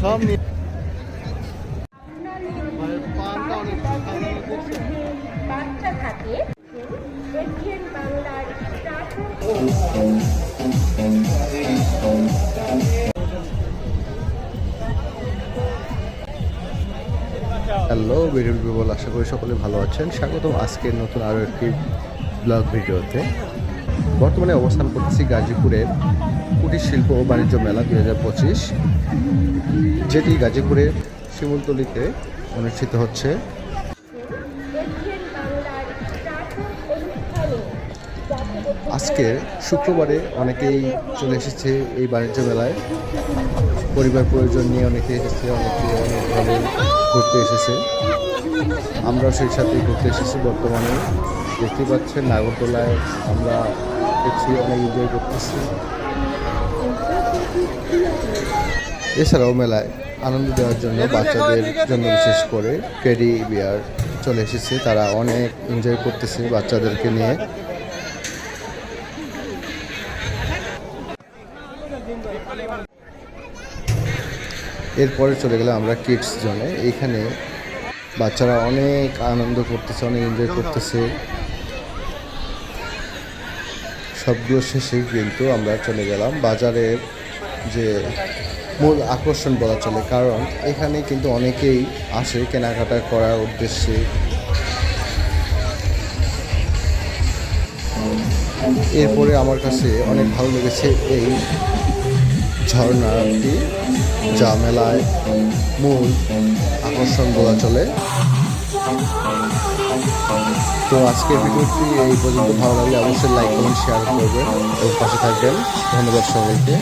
সব নিয়ে hello video বিবল আশা করি সকলে ভালো আছেন। স্বাগতম আজকের নতুন আরও একটি ব্লগ ভিডিওতে। বর্তমানে অবস্থান করতেছি গাজীপুরের কুটির শিল্প ও বাণিজ্য মেলা দুই হাজার পঁচিশ, যেটি গাজীপুরের শিমুলতলিতে অনুষ্ঠিত হচ্ছে। আজকের শুক্রবারে অনেকেই চলে এসেছে এই বাণিজ্য মেলায়। পরিবার প্রয়োজন নিয়ে অনেকে এসেছে, অনেকে অনেকভাবে ঘুরতে এসেছে। আমরাও সেই সাথে ঘুরতে এসেছি বর্তমানে। দেখতে পাচ্ছেন নাগরদোলায় আমরা দেখছি অনেক এনজয় করতেছি। এছাড়াও মেলায় আনন্দ দেওয়ার জন্য বাচ্চাদের জন্য বিশেষ করে টেডি বিয়ার চলে এসেছে। তারা অনেক এনজয় করতেছে বাচ্চাদেরকে নিয়ে। এরপরে চলে গেলাম আমরা কিডস জোনে এইখানে বাচ্চারা অনেক আনন্দ করতেছে অনেক এনজয় করতেছে। সবগুলো শেষে কিন্তু আমরা চলে গেলাম বাজারের যে মূল আকর্ষণ বলা চলে, কারণ এখানে কিন্তু অনেকেই আসে কেনাকাটা করার উদ্দেশ্যে। এরপরে আমার কাছে অনেক ভালো লেগেছে এই ঝর্ণাটি যা মেলায় মূল আকর্ষণ বলা চলে। তো আজকের ভিডিওটি এই পর্যন্ত ভালো লাগলে অবশ্যই লাইক করুন শেয়ার করবেন এবং পাশে থাকবেন। ধন্যবাদ সবাইকে।